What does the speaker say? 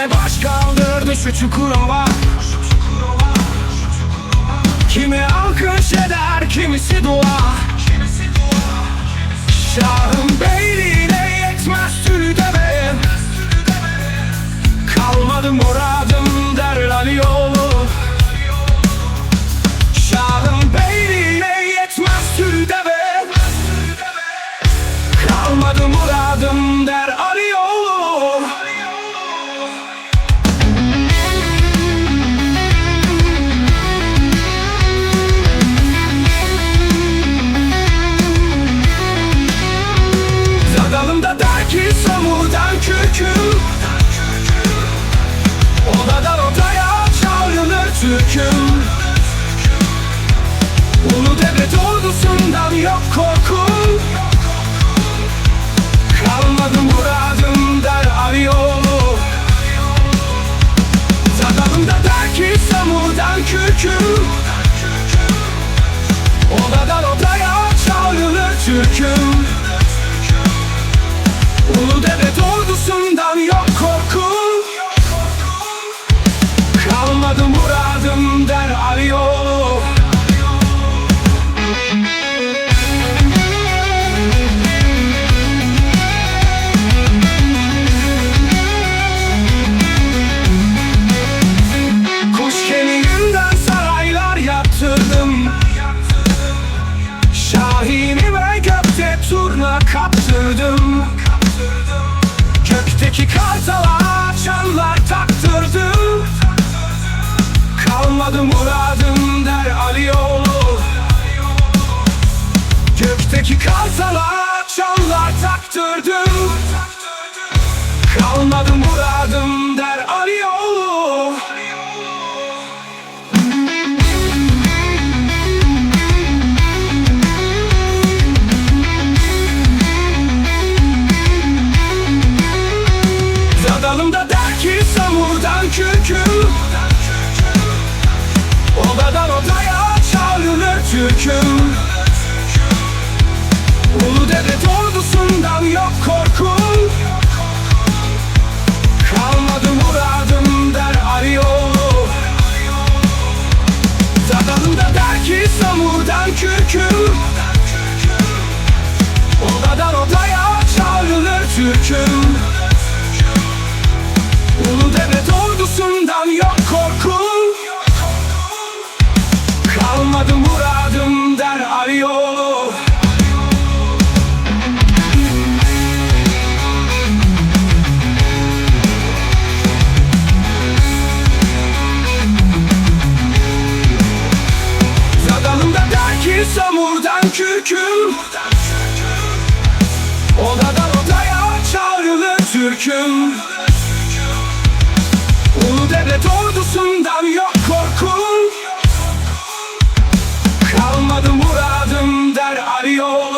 Yine baş kaldırdı şu Çukurova Kimi alkış eder kimisi dua. Şahın beyliğine yetmez Kalmadı muradım der Alioğlu Zadalımda der ki samurdan kürküm. Odadan odaya çağrılır türküm. Ulu devlet ordusundan yok korkum turna kaptırdım. Gökteki kartala çanlar taktırdım Kalmadı muradım der Alioğlu Gökteki kartala çanlar taktırdım Kalmadı muradım Zadalımda der ki samurdan kürküm Odadan odaya çağrılır türküm Ulu devlet ordusundan yok korkum Kalmadı muradım der Arioğlu Zadalımda der ki samurdan kürküm Odadan odaya çağrılır türküm kürküm Odadan odaya çağrılı Türk'üm. Ulu devlet ordusundan yok korkum Kalmadı muradım der arıyor.